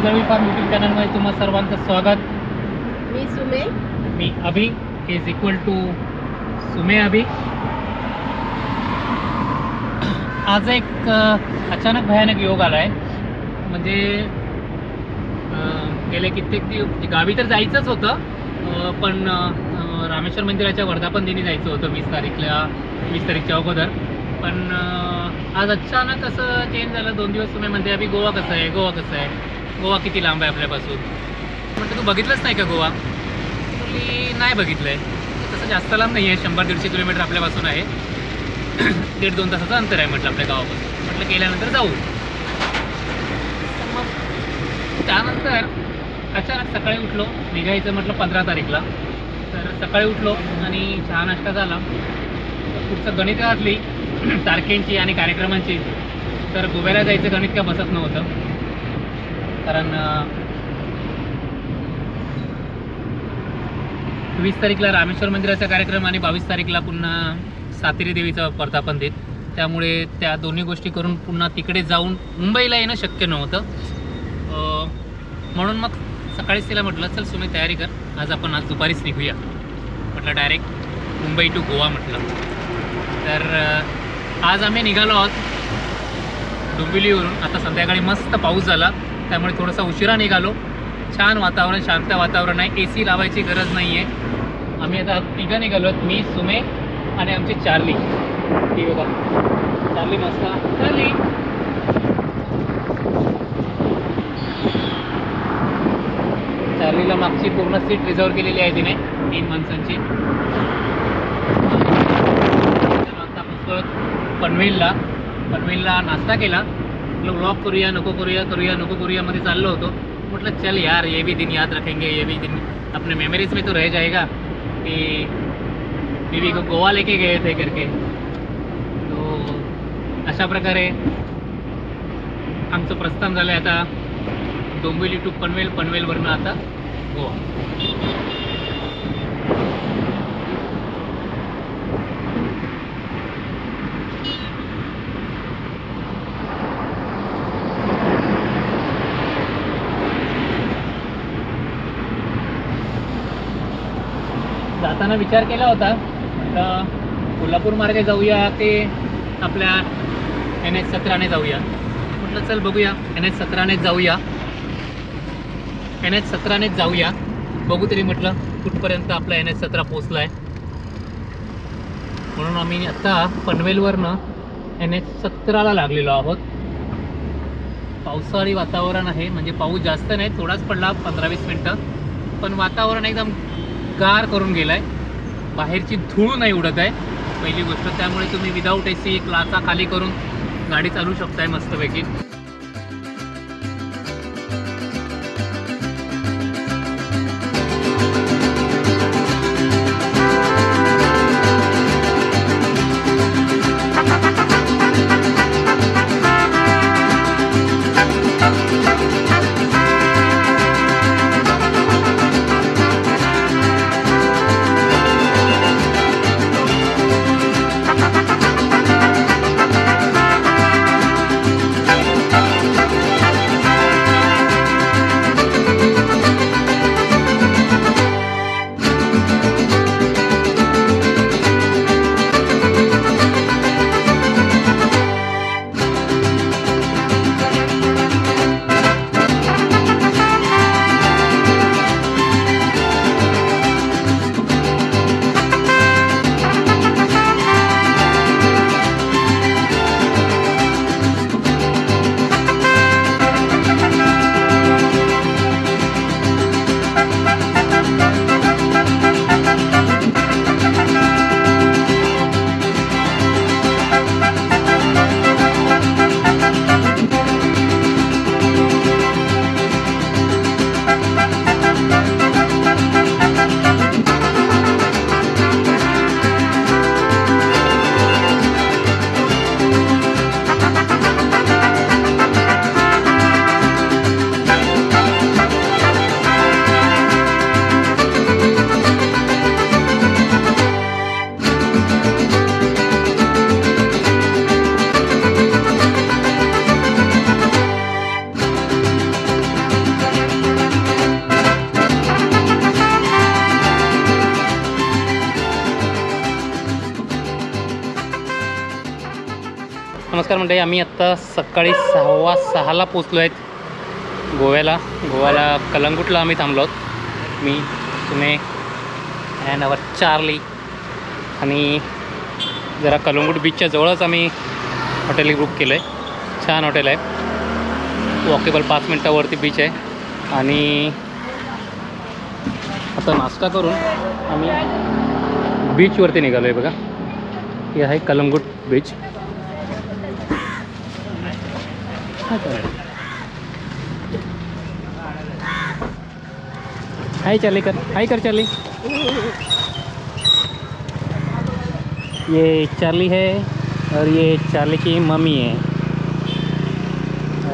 दुर्दैवी farm YouTube चॅनलमध्ये तुम्हा सर्वांचं स्वागत. मी सुमे. मी अभि. इज इक्वल टू सुमे अभि. आज एक अचानक भयानक योग आला आहे म्हणजे गेले कित्येक दिवस गावी तर जायचंच होतं पण रामेश्वर मंदिराच्या वर्धापन दिनी जायचं होतं वीस तारीखला वीस तारीखच्या अगोदर. पण आज अचानक असं चेंज झालं. दोन दिवस तुम्ही म्हणते अभि गोवा कसं आहे? गोवा कसं आहे? गोवा किती लांब आहे आपल्यापासून? म्हटलं तू बघितलंच नाही का गोवा? मी नाही बघितलं आहे तसं जास्त लांब नाही आहे. शंभर दीडशे किलोमीटर आपल्यापासून आहे. दीड दोन तासाचं अंतर आहे म्हटलं आपल्या गावापासून. म्हटलं गेल्यानंतर जाऊ. तर मग त्यानंतर अचानक सकाळी उठलो. निघायचं म्हटलं पंधरा तारीखला. तर सकाळी उठलो आणि चहा नाश्ता झाला. पुढचं गणित घातली तारखेंची आणि कार्यक्रमांची तर गोव्याला जायचं गणित का बसत नव्हतं? कारण वीस तारीखला रामेश्वर मंदिराचा कार्यक्रम आणि बावीस तारीखला पुन्हा सातेरी देवीचा वर्धापन देत त्यामुळे त्या दोन्ही गोष्टी करून पुन्हा तिकडे जाऊन मुंबईला येणं शक्य नव्हतं. म्हणून मग सकाळीच तिला म्हटलं चल सुमी तयारी कर. आज आपण आज दुपारीच निघूया. म्हटलं डायरेक्ट मुंबई टू गोवा म्हटलं. तर आज आम्ही निघालो आहोत डोंबिवलीवरून आता संध्याकाळी मस्त पाऊस झाला. त्यामुळे थोडासा उशिरा निघालो. छान वातावरण शांत वातावरण आहे. ए सी लावायची गरज नाही आहे आम्ही आता तिघं निघालो आहोत. मी सुमे आणि आमची चार्ली. ती बघा. चार्ली मस्त. चार्ली! चार्लीला मागची पूर्ण सीट रिझर्व केलेली आहे तिने. तीन माणसांची. पनवेलला. पनवेलला नाश्ता केला. म्हटलं व्लॉग करूया, नको करूया करूया, नको करूया मध्ये चाललो होतो. मतलब चल यार, ये भी दिन याद रखेंगे, ये भी दिन अपने मेमोरीज में तो रह जाएगा. कि बीवी को गोवा लेके गए थे करके तो अशा प्रकारे आमचं प्रस्थान झालं आहे आता डोंबिवली टू पनवेल, पनवेलवरनं आता गोवा. असताना विचार केला होता तर कोल्हापूर मार्गे जाऊया ते आपल्या एन एच सतराने जाऊया? म्हटलं चल बघूया. एन एच सतरानेच जाऊया. एन एच सतरानेच जाऊया. बघू तरी म्हटलं कुठपर्यंत आपला एन एच सतरा पोचला आहे म्हणून आम्ही आत्ता पनवेलवरनं एन एच सतराला लागलेलो आहोत. पावसाळी वातावरण आहे म्हणजे पाऊस जास्त नाही थोडाच पडला पंधरा वीस मिनटं. पण वातावरण एकदम गार करून गेला आहे बाहेरची धूळ नाही उडत आहे. पहिली गोष्ट त्यामुळे तुम्ही विदाऊट ए सी क्लाचा खाली करून गाडी चालू शकताय मस्तपैकी. मंडळी आम्ही आत्ता सकाळी सहावा सहाला पोचलो आहेत गोव्याला. गोव्याला कलंगूटला आम्ही थांबलो आहोत. मी तुम्ही अँड अवर चार्ली आणि जरा कलंगूट बीचच्या जवळच आम्ही हॉटेल बुक केलं आहे छान हॉटेल आहे. वॉकेबल पाच मिनटावरती बीच आहे. आणि आता नाश्ता करून आम्ही बीचवरती निघालो आहे बघा. हे आहे कलंगूट बीच हाय चार्ली कर हाय कर चार्ली ये चार्ली है और ये चार्ली की मम्मी है।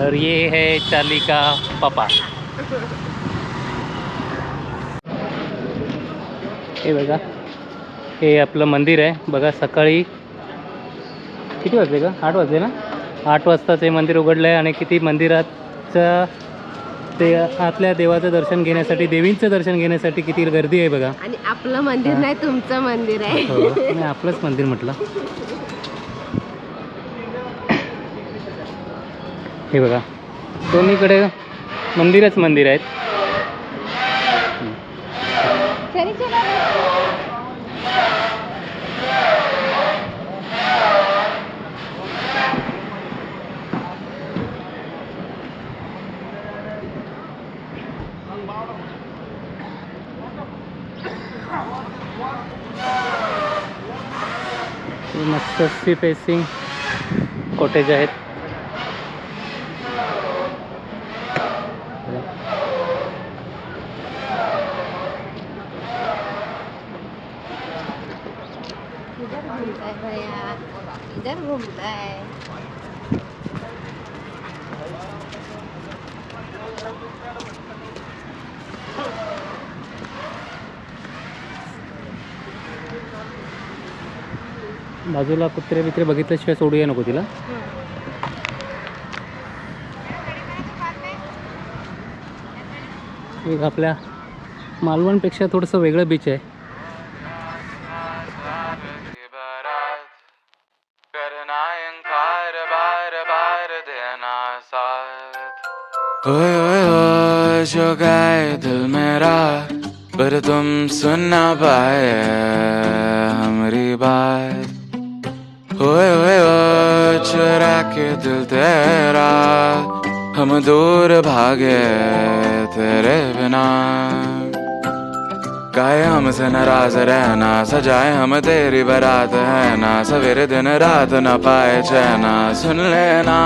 और ये है चार्ली का पापा। हे बघा, हे आपलं मंदिर आहे, बघा सकाळी किती वाजले का आठ वाजले ना? आठ वाजताच हे मंदिर उघडलं आहे आणि किती मंदिराचं ते आतल्या देवाचं दर्शन घेण्यासाठी देवींचं दर्शन घेण्यासाठी किती गर्दी आहे बघा. आणि आपलं मंदिर. नाही तुमचं मंदिर आहे. हो आणि आपलंच मंदिर म्हटलं. हे बघा दोन्हीकडे मंदिरच मंदिर आहेत. तरी चला. हे मस्त सी फेसिंग कॉटेज आहेत इधर घूमता है बाजूला कुत्रे बित्रे बघितल्याशिवाय सोडूया नको तिला. एक आपल्या मालवणपेक्षा थोडंसं वेगळं बीच आहे. बार बार देना ओए ओए ओ जो दिल मेरा पर तुम सुन ना पाए हमारी बात। ओए ओए ओ, चुरा के दिल तेरा। हम दूर भागे तेरे बिना। काहे हमसे नाराज़ रहना, सजाए हम तेरी बारात है ना। सवेरे दिन रात न पाए चैना, सुन लेना।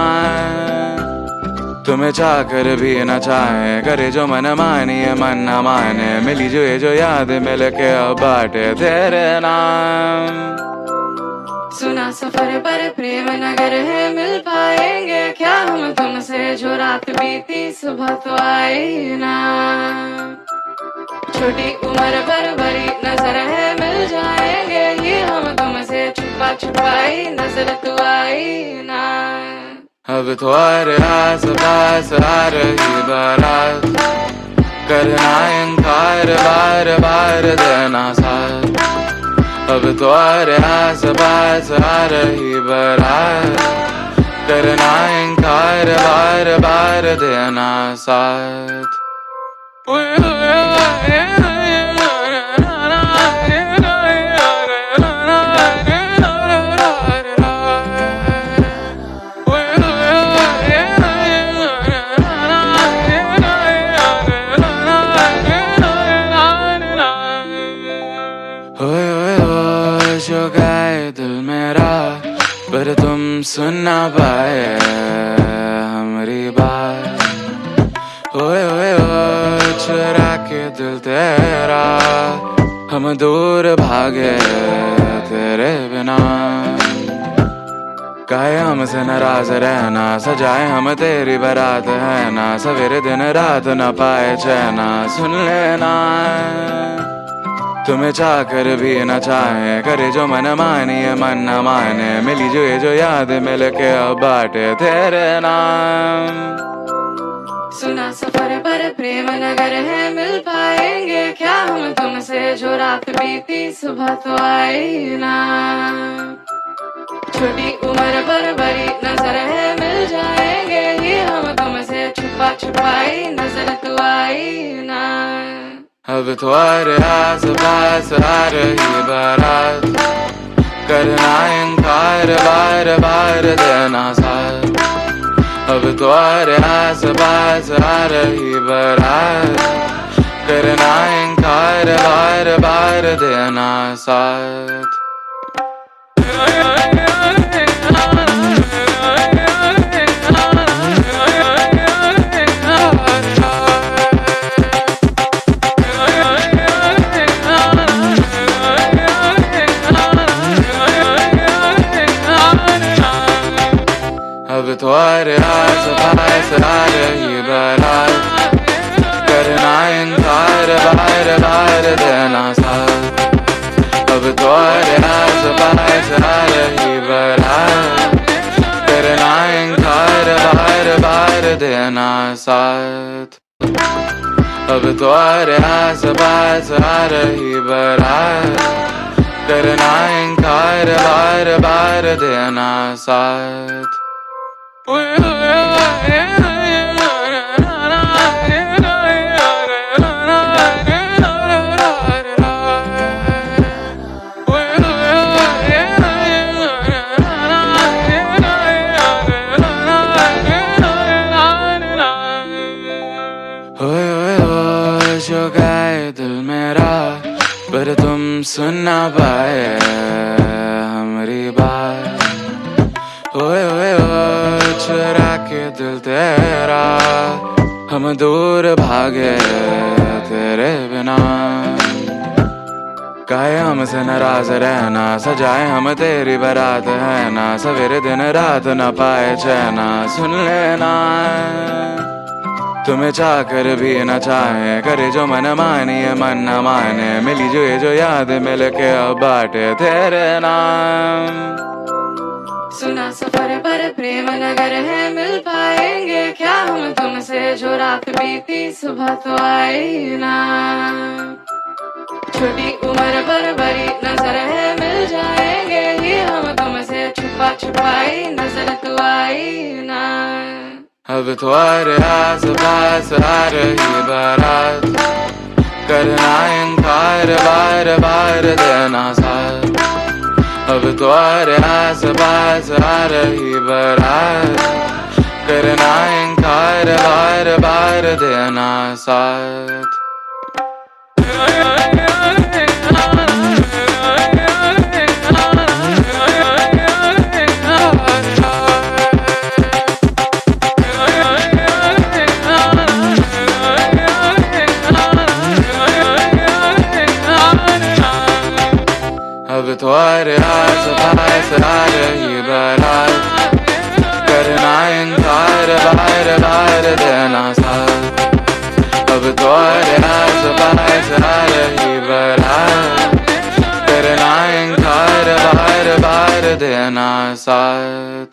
तुम्हें चाकर भी न चाहे, करे जो मन मानिए, मन न माने। मिली जो ये जो याद मिल के अब बाटे तेरे नाम। सुना सफ़र पर प्रेम नगर है, मिल पाएँगे क्या हम तुमसे जो रात बीती सुबह तो आई ना? छोटी उम्र पर बड़ी नज़र है, मिल जाएँगे ये हम तुमसे, छुपा छुपाई नज़र तो आई ना। अब तुम्हारे आस पास आ रही बारात, करना इनकार बार बार देना अब तुम्हारे आस पास आ रही बारात करना इनकार बार बार देना साथ ना पाए, हमारी बात। ओए ओए चुरा के दिल तेरा, हम दूर भागे तेरे बिना। काहे हमसे नाराज़ रहना, सजाए हम तेरी बारात है ना, सवेरे दिन रात न पाए चैना, सुन लेना। तुम्हें चाकर भी न चाहे करे जो मन मानिए, मन न माने। मिली जो ये जो याद मिल के अब बाटे तेरे नाम। सुना सफ़र पर प्रेम नगर है, मिल पाएँगे क्या हम तुमसे? जो रात बीती, सुबह तो आई ना। छोटी उम्र पर बड़ी नज़र है, मिल जाएँगे ये हम तुमसे। छुपा छुपाई नज़र तो आई ना। Habituarea să pasare liberat Că în care bare bare de nasal Habituarea să pasare liberat Că în care bare bare de nasal твари, айса, айса, айса, liberal Кардинайн, тайре, байре, байре, де насал Абы твари, айса, айса, айса, liberal Кардинайн, тайре, байре, байре, де насал Абы твари, айса, айса, айса, liberal Kardinайн, тайре, байре, байре, де насал जो गाए दिल मेरा पर तुम सुन ना पाए हमारी बात ओए ओए के दिल तेरा, हम दूर भागे तेरे बिना। काहे हमसे नाराज़ रहना, सजाए हम तेरी बारात है ना, सवेरे दिन रात न पाए चैना, सुन लेना। तुम्हें चाह कर भी न चाहे, करे जो मन मानिए मन न माने, मिली जो ये जो याद मिल के अब बाटे तेरे नाम। सुना सफ़र पर प्रेम नगर है, मिल पाएँगे क्या हम तुमसे? जो रात बीती, सुबह तो आई ना। छोटी उम्र पर बड़ी नज़र है, मिल जाएँगे ही हम तुमसे। छुपा छुपाई नज़र तो आई ना। अब तुम्हारे आस पास आ रही बारात। करना इनकार बार बार देना अब तुम्हारे आस पास आ रही बरात। करना इनकार बार बार देना साथ। በተዋረዳት ፀሐይ ፀሐይ ይበራል ገደናይን ታረ ባረ ባረ ደናሳ በተዋረዳት ፀሐይ ፀሐይ ይበራል ገደናይን ታረ ባረ ባረ ደናሳት